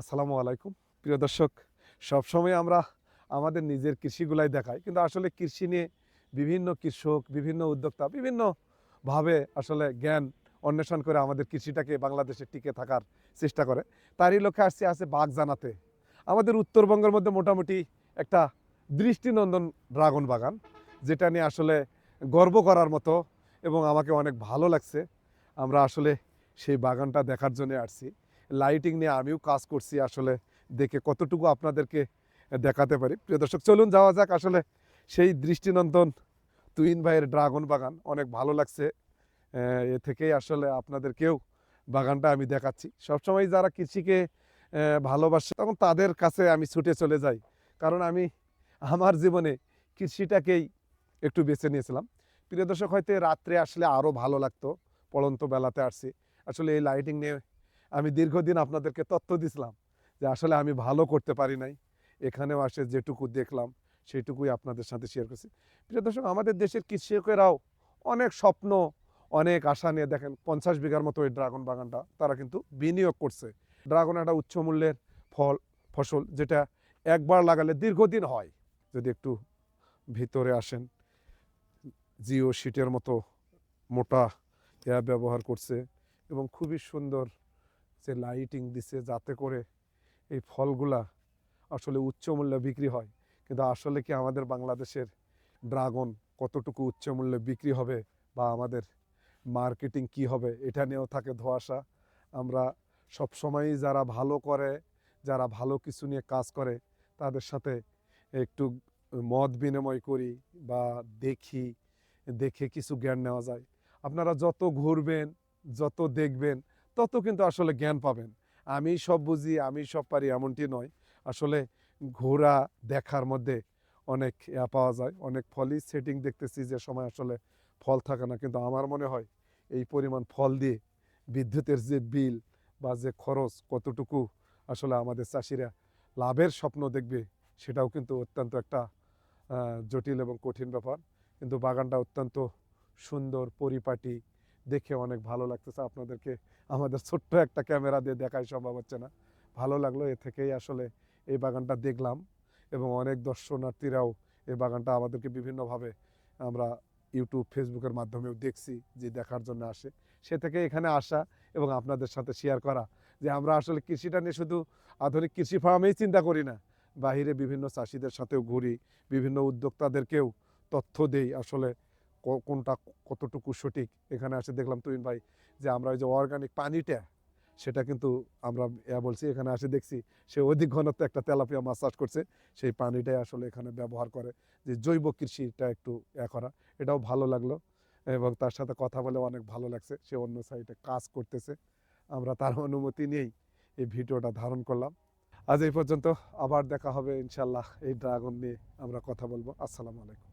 আসসালামু আলাইকুম। প্রিয় দর্শক, সবসময় আমরা আমাদের নিজের কৃষিগুলাই দেখাই, কিন্তু আসলে কৃষি নিয়ে বিভিন্ন কৃষক, বিভিন্ন উদ্যোক্তা বিভিন্নভাবে আসলে জ্ঞান অন্বেষণ করে আমাদের কৃষিটাকে বাংলাদেশে টিকে থাকার চেষ্টা করে। তারই লক্ষ্যে আসছে আছে বাঘ জানাতে আমাদের উত্তরবঙ্গের মধ্যে মোটামুটি একটা দৃষ্টিনন্দন ড্রাগন বাগান, যেটা নিয়ে আসলে গর্ব করার মতো এবং আমাকে অনেক ভালো লাগছে। আমরা আসলে সেই বাগানটা দেখার জন্য আসছি। লাইটিং নিয়ে আমিও কাজ করছি আসলে, দেখে কতটুকু আপনাদেরকে দেখাতে পারি। প্রিয় দর্শক, চলুন যাওয়া যাক আসলে সেই দৃষ্টিনন্দন তুইন ভাইয়ের ড্রাগন বাগান। অনেক ভালো লাগছে এ থেকেই আসলে আপনাদেরকেও বাগানটা আমি দেখাচ্ছি। সবসময় যারা কৃষিকে ভালোবাসে তখন তাদের কাছে আমি ছুটে চলে যাই, কারণ আমি আমার জীবনে কৃষিটাকেই একটু বেছে নিয়েছিলাম। প্রিয় দর্শক, হয়তো রাত্রে আসলে আরও ভালো লাগতো, পড়ন্ত বেলাতে আসছি। আসলে এই লাইটিং নিয়ে আমি দীর্ঘদিন আপনাদেরকে তথ্য দিছিলাম যে আসলে আমি ভালো করতে পারি নাই। এখানেও আসে যেটুকু দেখলাম, সেটুকুই আপনাদের সাথে শেয়ার করছি। প্রিয় দর্শক, আমাদের দেশের কৃষকেরাও অনেক স্বপ্ন, অনেক আশা নিয়ে দেখেন, পঞ্চাশ বিঘার মতো এই ড্রাগন বাগানটা তারা কিন্তু বিনিয়োগ করছে। ড্রাগন একটা উচ্চ মূল্যের ফল, ফসল যেটা একবার লাগালে দীর্ঘদিন হয়। যদি একটু ভিতরে আসেন, জিও শিটের মতো মোটা ইয়া ব্যবহার করছে এবং খুবই সুন্দর যে লাইটিং দিছে যাতে করে এই ফলগুলা আসলে উচ্চ মূল্যে বিক্রি হয়। কিন্তু আসলে কি আমাদের বাংলাদেশের ড্রাগন কতটুকু উচ্চ মূল্যে বিক্রি হবে বা আমাদের মার্কেটিং কি হবে, এটা নিয়েও থাকে ধোয়াশা। আমরা সব সবসময়ই যারা ভালো করে, যারা ভালো কিছু নিয়ে কাজ করে, তাদের সাথে একটু মত বিনিময় করি বা দেখি, দেখে কিছু জ্ঞান নেওয়া যায়। আপনারা যত ঘুরবেন, যত দেখবেন তত কিন্তু আসলে জ্ঞান পাবেন। আমি সব বুঝি, আমি সব পারি এমনটি নয়। আসলে ঘোরা দেখার মধ্যে অনেক পাওয়া যায়, অনেক ফলই সেটিং দেখতেছি যে সময় আসলে ফল থাকে না। কিন্তু আমার মনে হয় এই পরিমাণ ফল দিয়ে বিদ্যুতের যে বিল বা যে খরচ কতটুকু আসলে আমাদের চাষিরা লাভের স্বপ্ন দেখবে সেটাও কিন্তু অত্যন্ত একটা জটিল এবং কঠিন ব্যাপার। কিন্তু বাগানটা অত্যন্ত সুন্দর, পরিপাটি দেখে অনেক ভালো লাগতেছে। আপনাদেরকে আমাদের ছোট্ট একটা ক্যামেরা দিয়ে দেখাই সম্ভব হচ্ছে না। ভালো লাগল, এ থেকেই আসলে এই বাগানটা দেখলাম এবং অনেক দর্শনার্থীরাও এই বাগানটা আমাদেরকে বিভিন্নভাবে আমরা ইউটিউব ফেসবুকের মাধ্যমেও দেখছি যে দেখার জন্য আসে। সে থেকে এখানে আসা এবং আপনাদের সাথে শেয়ার করা যে আমরা আসলে কৃষিটা নিয়ে শুধু আধুনিক কৃষি ফার্মেই চিন্তা করি না, বাহিরে বিভিন্ন চাষিদের সাথেও ঘুরি, বিভিন্ন উদ্যোক্তাদেরকেও তথ্য দেই আসলে কোনটা কতটুকু সঠিক? এখানে আসে দেখলাম তুইন ভাই যে আমরা ওই যে অর্গানিক পানিটা, সেটা কিন্তু আমরা ইয়া বলছি, এখানে আসে দেখছি সে অধিক ঘনত্ব একটা তেলাপিয়া মাছ চাষ করছে, সেই পানিটাই আসলে এখানে ব্যবহার করে যে জৈব কৃষিটা একটু ইয়া করা। এটাও ভালো লাগল এবং তার সাথে কথা বলে অনেক ভালো লাগছে, সে অন্য সাইডে কাজ করতেছে। আমরা তার অনুমতি নিয়েই এই ভিডিওটা ধারণ করলাম। আজ এই পর্যন্ত আবার দেখা হবে ইনশাল্লাহ এই ড্রাগন নিয়ে আমরা কথা বলব। আসসালামু আলাইকুম।